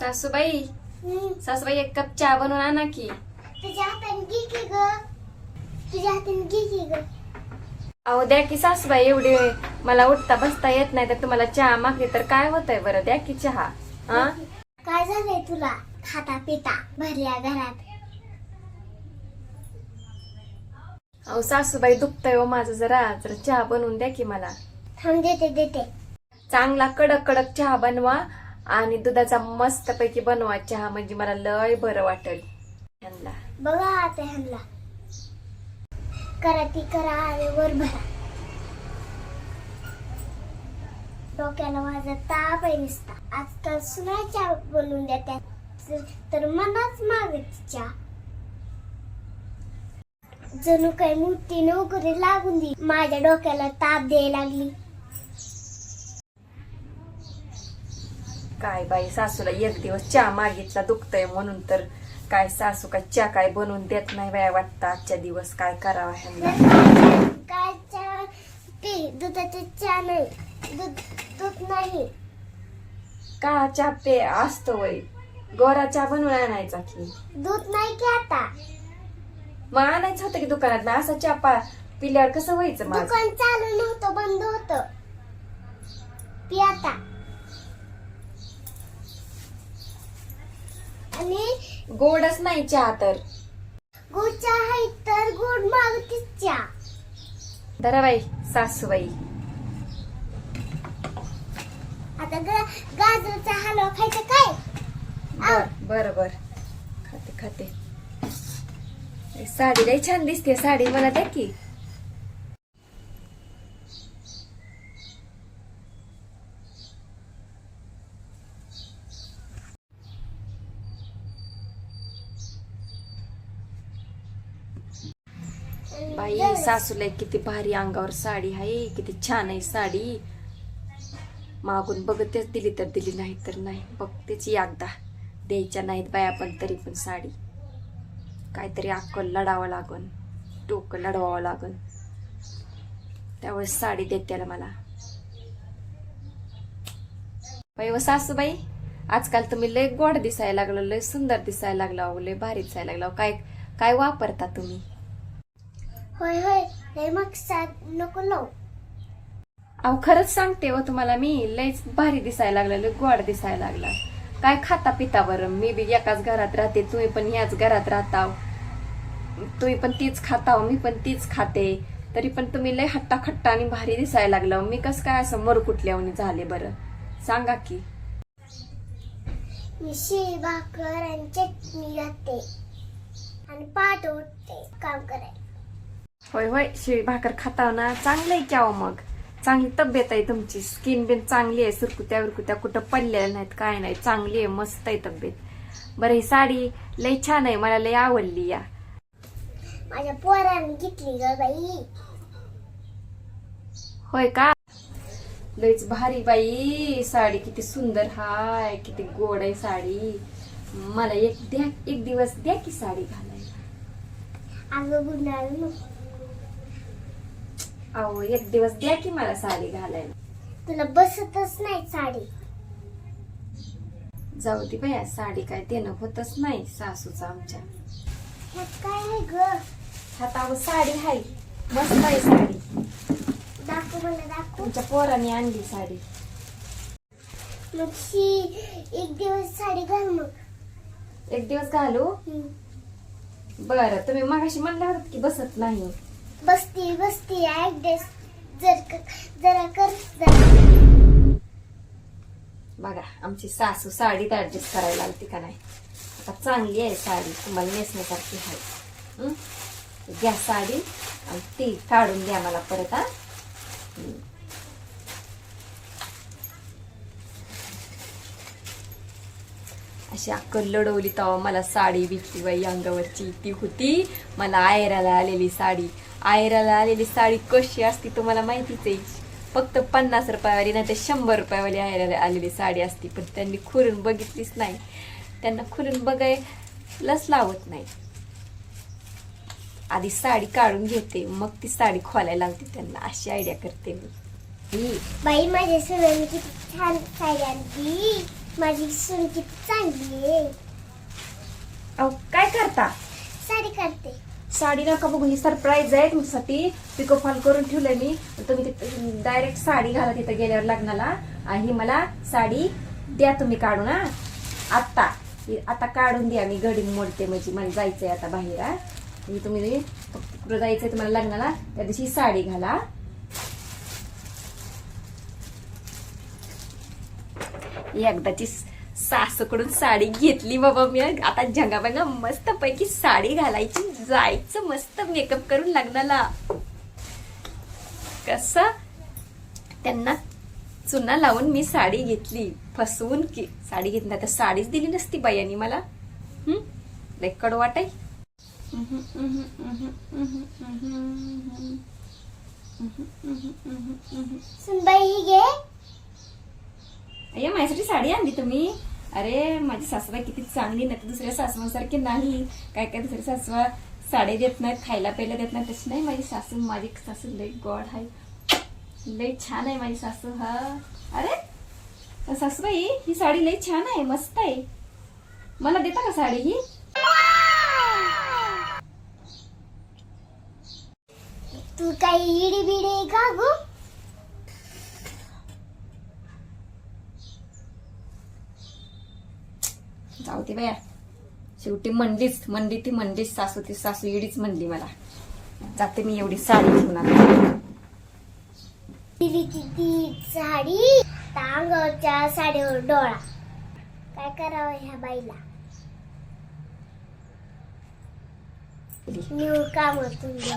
सासूबाई? सासूबाई एक कप चहा बनवून आणा की. तुझ्या हाताने घे की ग. तुझ्या हाताने घे की ग. अहो द्या की सासूबाई एवढी मला उठता बसता येत नाही तर तुम्हाला चहा मागली तर काय होतंय बरं? द्या की चहा. हा? काय झालंय तुला? खाता पिता भरल्या घरात. अहो सासूबाई दुखतंय हो माझं जरा. जरा चहा बनवून द्या की मला. थांब देते देते. चांगला कडक कडक चहा बनवा. आणि दुधाचा मस्त पैकी बनवा चहा म्हणजे मला लय बरं वाटेल. ह्यांना. बघा आता ह्यांना. करा ती करा आणि वर भरा. डोक्याला माझा ताप आहे नुसता. आजकाल सुनाच्या बोलून देत्या. तर मनाच मागे चहा जणू काही मोठी नोकरी लागून दी. माझ्या डोक्याला ताप द्यायला लागली. काय बाई सासूला एक दिवस चहा मागितला दुखतय म्हणून तर काय सासू काय चहा काय बनवून देत नाही बाया वाटतं आजच्या दिवस काय करावा ह्यांना. काय चहा? पी दुधाचे चहा नाही. दूध दूध नाही. का चहा पे असतो वय? गोरा चहा बनवून आणायचा की? दूध नाही की आता? मग आणायचं होतं की दुकानात? मग असा चहा पा पिल्यावर कसं व्हायचं दुकान चालू नव्हतं बंद होत. पी आता आणि गोडच नाही चहा तर. गोड चहा आहे तर गोड मागतीच चहा. धराबाई सासूबाई. आता ग गाजरचा हलवा खायचा काय? बर बर बर. खाते खाते. साडी लई छान दिसते साडी मला द्या की. बाई सासूला किती भारी अंगावर साडी आहे किती छान आहे साडी. मागून बघतेच दिली तर दिली नाही तर नाही. बघतेच एकदा. द्यायच्या नाहीत बाया पण तरी पण साडी. काहीतरी अक्कल लढावं लागन डोकं लढवावं लागन. त्यावेळेस साडी देत त्याला मला. बाई व सासूबाई आजकाल तुम्ही लय गोड दिसायला लागलो लय सुंदर दिसायला लागला अहो, लय भारी दिसायला लागला काय काय वापरता तुम्ही? होय होय. लय मग साथ नको लावू. अहो खरंच सांगते हो तुम्हाला मी. लयच भारी दिसायला लागला लय गोड दिसायला लागला. काय खाता पिता बरं? मी बी एकाच घरात राहते तुम्ही पण याच घरात राहताव तुम्ही पण तीच खाताव मी पण तीच खाते. तरी पण तुम्ही लय हट्टा खट्टा आणि भारी दिसायला लागलं मी कसं काय असं मरकुटल्यावणी झाले बरं? सांगा की. मी शिळी भाकर आणि चटणी आणि पाठ उठते काम करायला. होय होय शिळी भाकर खाताव ना चांगलं आहे क्या मग चांगली तब्येत आहे तुमची स्किन बिन चांगली आहे सुरकुत्या विरकुत्या कुठं पडलेल्या नाहीत काय नाही चांगली आहे मस्त आहे तब्येत बरं ही साडी लय छान आहे मला लय आवडली या माझ्या पोराने घेतली ग बाई होय का लयच भारी बाई साडी किती सुंदर हाय किती गोड आहे साडी मला एक द्या एक दिवस द्या की साडी घालायला गुन्हा नको अहो एक दिवस द्या की मला साडी घालायला. तुला बसतच नाही साडी. जाऊ दे बाया साडी काय देणं होतच नाही सासूचं आमच्या. ह्यात काय आहे ग? हातावर साडी हाय मस्त आहे साडी. दाखव मला दाखव. तुमच्या पोराने आणली साडी. मग शी एक दिवस साडी घाल मग. एक दिवस घालू? हम्म. बरं तुम्ही मगाशी म्हणल्या होतात की बसत नाही. बसती बसती ऍडजस्ट. जर जरा कर जरा. बघा आमची सासू साडीत ऍडजस्ट करायला लागते का नाही? आता चांगली आहे साडी तुम्हाला नेसण्यासारखी आहे. घ्या साडी आणि ती काढून द्या मला परत हा? अशी अक्कल लढवली तेव्हा मला साडी विकली बाई अंगावरची. ती होती मला आयराला आलेली साडी. आयराला आलेली साडी कशी असती तुम्हाला माहितीच आहे. फक्त पन्नास रुपयावाली नाही तर शंभर रुपयावाली आयराला आलेली साडी असती पण त्यांनी खुलून बघितलीच नाही. त्यांना खुलून बघायलाच लावत नाही. आधी साडी काढून घेते मग ती साडी खोलायला लावते त्यांना अशी आयडिया करते मी. बाई माझ्या सगळ्यांनी किती छान साडी आणली. माझी सून किती चांगली आहे. अहो काय करता? साडी करते साडी नका बघू ही सरप्राईज आहे तुमच्यासाठी. पिको फॉल करून ठेवलंय मी. तुम्ही डायरेक्ट साडी घाला तिथं गेल्यावर लग्नाला. आणि ही मला साडी द्या तुम्ही काढून हा. आत्ता. आता काढून द्या मी घडी मोडते म्हणजे मला जायचंय आता बाहेर म्हणजे तुम्ही कुठं जायचंय तुम्हाला लग्नाला त्या दिवशी साडी घाला. एकदाची सासूकडून साडी घेतली बाबा मी. आता जंगाबंगा मस्त पैकी साडी घालायची जायचं मस्त मेकअप करून लग्नाला. कस? त्यांना चुना लावून मी साडी घेतली. फसवून की साडी घेतली तर साडीच दिली नसती बायांनी मला. हम्म लय कडू वाटाय सुनबाई ही घे. अय्या माझ्यासाठी साडी आणली तुम्ही. अरे माझी सासूबाई किती चांगली नाही दुसऱ्या सासवांसारखी नाही. काय काय दुसऱ्या सासवा साडी देत नाहीत खायला प्यायला देत नाही तशी नाही माझी सासू माझी सासू लई गॉड आहे. लई छान आहे माझी सासू हा. अरे सासूबाई ही साडी लई छान आहे मस्त आहे. मला देता का साडी ही? तू काही इडी बिडी का गो? जाऊ दे बाया. शेवटी म्हणलीच म्हणली ती म्हणलीच सासू ती सासू एडीच म्हणली मला. जाते मी एवढी साडी घेऊन आता. ती साडी? साडीवर डोळा. काय करावं ह्या बाईला? न्यू काम तुम्ही